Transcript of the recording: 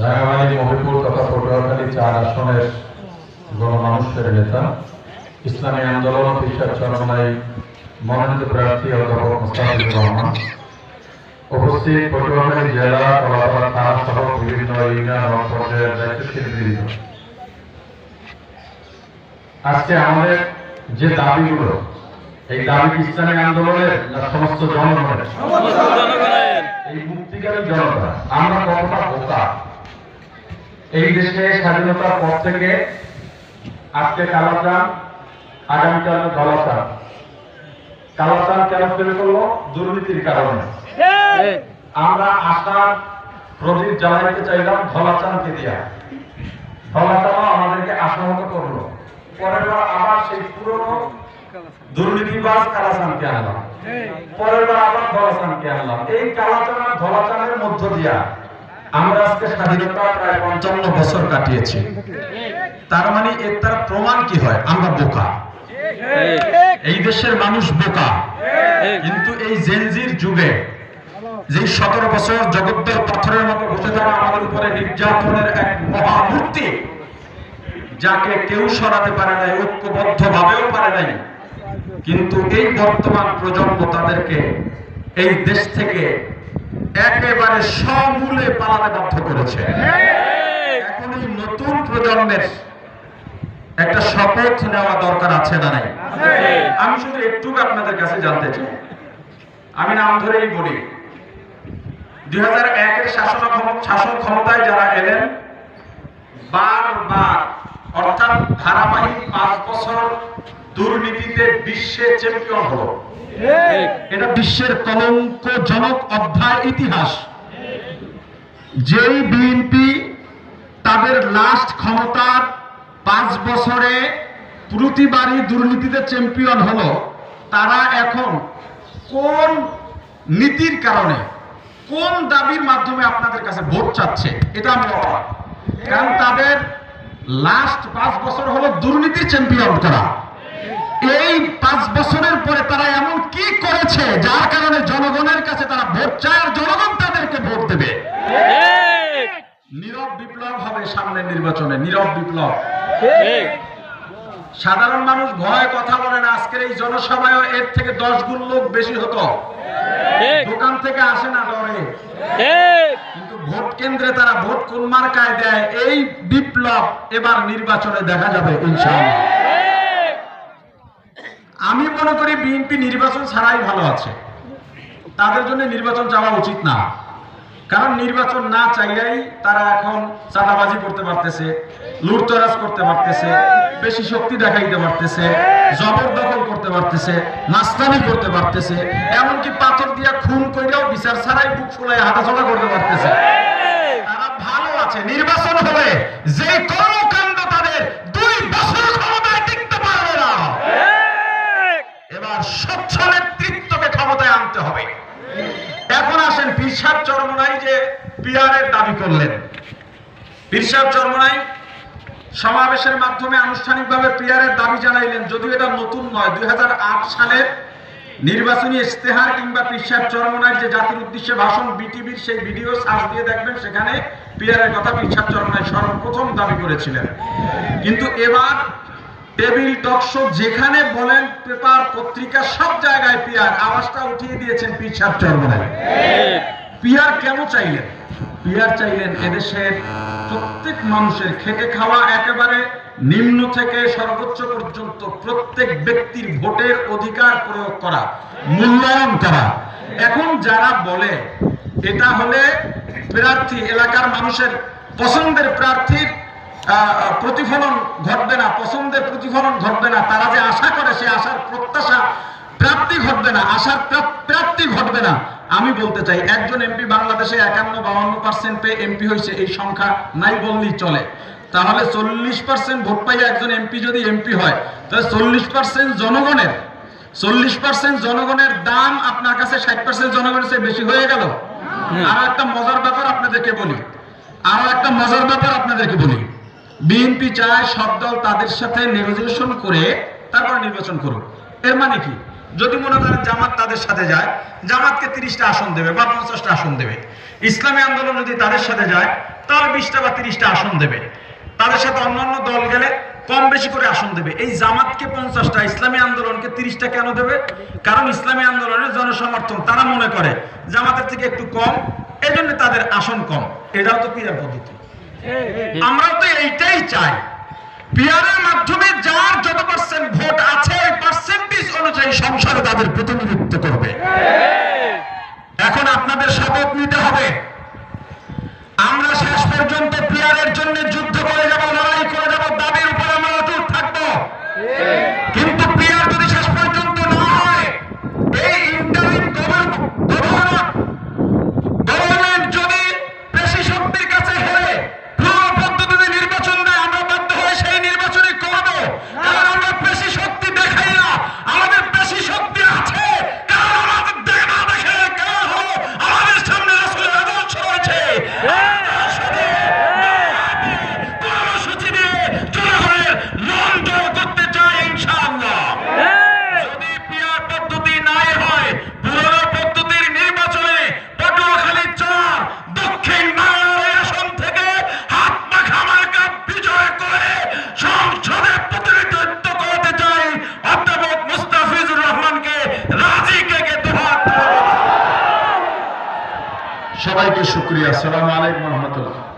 রাঙামাটি মহিপুর তথা পটুয়াখালী চার আসনের গণমানুষের নেতা। ইসলামী আন্দোলন বিশ্বাস চরমাই মনোনীত প্রার্থী অধ্যাপক মোস্তাফিজুর রহমান। উপস্থিত পটুয়াখালী জেলা কলাপাড়া থানা সহ বিভিন্ন ইউনিয়ন পর্যায়ের দায়িত্বশীল বৃন্দ আজকে আমাদের যে দাবিগুলো এই দাবি ইসলামী আন্দোলনের না সমস্ত জনগণের। এই মুক্তিকারী জনতা আমরা কতটা বোকা? এই দেশে স্বাধীনতার পর থেকে আজকে কালাচান আগামীকাল গলাচান কালাচান কেন শুরু করল? দুর্নীতির কারণে। আমরা আশার প্রদীপ জ্বালাইতে চাইলাম ধলাচানকে দিয়া। ধলাচানও আমাদেরকে আশাহত করল। পরের বার আবার সেই পুরনো দুর্নীতিবাজ কালাচানকে আনলাম। পরের বার আবার ধলাচানকে আনলাম। এই কালাচান আর ধলাচানের মধ্য দিয়া আমরা আজকে স্বাধীনতা প্রায় পঞ্চান্ন বছর কাটিয়েছি। তার মানে এর তার প্রমাণ কি হয়? আমরা বোকা। এই দেশের মানুষ বোকা। কিন্তু এই জেনজির যুগে যে সতেরো বছর জগদ্দল পাথরের মতো বসে থাকা আমাদের উপরে নির্যাতনের এক মহামূর্তি, যাকে কেউ সরাতে পারে নাই ঐক্যবদ্ধ ভাবেও পারে নাই, কিন্তু এই বর্তমান প্রজন্ম তাদেরকে এই দেশ থেকে একেবারে সমূলে পালাতে বাধ্য করেছে। এখন এই নতুন প্রজন্মের একটা শপথ নেওয়া দরকার আছে না নাই? আমি শুধু একটু আপনাদের কাছে জানতে চাই। আমি নাম ধরেই বলি, দুই হাজার একের শাসন শাসন ক্ষমতায় যারা এলেন, বারবার, অর্থাৎ ধারাবাহিক পাঁচ বছর দুর্নীতিতে বিশ্বে চ্যাম্পিয়ন হলো। এটা বিশ্বের কলঙ্কজনক অধ্যায় ইতিহাস। যেই বিএনপি তাদের লাস্ট ক্ষমতার পাঁচ বছরে প্রতিবারই দুর্নীতিতে চ্যাম্পিয়ন হলো, তারা এখন কোন নীতির কারণে, কোন দাবির মাধ্যমে আপনাদের কাছে ভোট চাচ্ছে, এটা আমি কারণ তাদের লাস্ট পাঁচ বছর হলো দুর্নীতি চ্যাম্পিয়ন করা। এই পাঁচ বছরের পরে তারা এমন কি করেছে? যার কারণে জনগণের কাছে তারা ভোট চায় আর জনগণ তাদেরকে ভোট দেবে। নীরব বিপ্লব হবে সামনে নির্বাচনে, নীরব বিপ্লব। সাধারণ মানুষ ভয় কথা বলে না, আজকের এই জনসভায় এর থেকে দশ গুণ লোক বেশি হতো। দোকান থেকে আসে না ডরে। কিন্তু ভোট কেন্দ্রে তারা ভোট কোন মার্কায় দেয়, এই বিপ্লব এবার নির্বাচনে দেখা যাবে, ইনশাআল্লাহ। আমি মনে করি বিএনপি নির্বাচন ছাড়াই ভালো আছে। তাদের জন্য নির্বাচন চাওয়া উচিত না। কারণ নির্বাচন না চাইলেই তারা এখন চাঁদাবাজি করতে পারতেছে, লুটতরাজ করতে পারতেছে, বেশি শক্তি দেখাইতে পারতেছে, জবরদখল করতে পারতেছে, নাস্তানি করতে পারতেছে, এমনকি পাথর দিয়া খুন কইরাও বিচার ছাড়াই বুক ফুলাই হাঁটাচলা করতে পারতেছে। তারা ভালো আছে, নির্বাচন হবে যে কর্মকাণ্ড আসেন পিরসাদ চরমনাই যে পিয়ারের দাবি করলেন। পিরসাদ চরমনাই সমাবেশের মাধ্যমে আনুষ্ঠানিকভাবে পিয়ারের দাবি জানাইলেন, যদিও এটা নতুন নয়, দুই সালের নির্বাচনী ইস্তেহার কিংবা পিরসাদ চরমনাই যে জাতির উদ্দেশ্যে ভাষণ, বিটিভির সেই ভিডিও সার্চ দিয়ে দেখবেন, সেখানে পিয়ারের কথা পিরসাদ চরমনাই সর্বপ্রথম দাবি করেছিলেন। কিন্তু এবার টেবিল টকশো যেখানে বলেন পেপার পত্রিকা সব জায়গায় পিয়ার। আওয়াজটা উঠিয়ে দিয়েছেন পিরসাদ চরমনাই পিয়ার কেন চাইলেন? পিয়ার চাইলেন এদেশের প্রত্যেক মানুষের খেটে খাওয়া একেবারে নিম্ন থেকে সর্বোচ্চ পর্যন্ত প্রত্যেক ব্যক্তির ভোটের অধিকার প্রয়োগ করা, মূল্যায়ন করা। এখন যারা বলে, এটা হলে প্রার্থী, এলাকার মানুষের পছন্দের প্রার্থীর প্রতিফলন ঘটবে না পছন্দের প্রতিফলন ঘটবে না তারা যে আশা করে সে আশার প্রত্যাশা প্রাপ্তি ঘটবে না আশার প্রাপ- প্রাপ্তি ঘটবে না। আমি বলতে চাই একজন এমপি বাংলাদেশে একান্ন বাউন্ন পার্সেন্ট পেয়ে এমপি হয়েছে এই সংখ্যা নাই বললেই চলে। তাহলে চল্লিশ পার্সেন্ট ভোট পাইয়া একজন এমপি যদি এমপি হয় তাহলে চল্লিশ পার্সেন্ট জনগণের চল্লিশ পার্সেন্ট জনগণের দাম আপনার কাছে ষাট পার্সেন্ট জনগণের চেয়ে বেশি হয়ে গেল? আরও একটা মজার ব্যাপার আপনাদেরকে বলি আরও একটা মজার ব্যাপার আপনাদেরকে বলি। বিএনপি চায় সব দল তাদের সাথে নেগোসিয়েশন করে তারপর নির্বাচন করুক। এর মানে কি? যদি মনে করেন জামাত তাদের সাথে যায়, জামাতকে তিরিশটা আসন দেবে বা পঞ্চাশটা আসন দেবে। ইসলামী আন্দোলন যদি তাদের সাথে যায়, তাহলে বিশটা বা তিরিশটা আসন দেবে। তাদের সাথে অন্যান্য দল গেলে কম বেশি করে আসন দেবে। এই জামাতকে পঞ্চাশটা, ইসলামী আন্দোলনকে তিরিশটা কেন দেবে? কারণ ইসলামী আন্দোলনের জনসমর্থন, তারা মনে করে জামাতের থেকে একটু কম এই জন্য তাদের আসন কম। এটাও তো পিয়ার পদ্ধতি। আমরাও তো এইটাই চাই। পিয়ারের মাধ্যমে যার যত পার্সেন্ট ভোট আছে, ওই পার্সেন্টেজ অনুযায়ী সংসদে তাদের প্রতিনিধিত্ব করবে। এখন আপনাদের শপথ নিতে হবে। আমরা শেষ পর্যন্ত সবাইকে শুক্রিয়া। সালাম আলাইকুম রহমতুল্লাহ।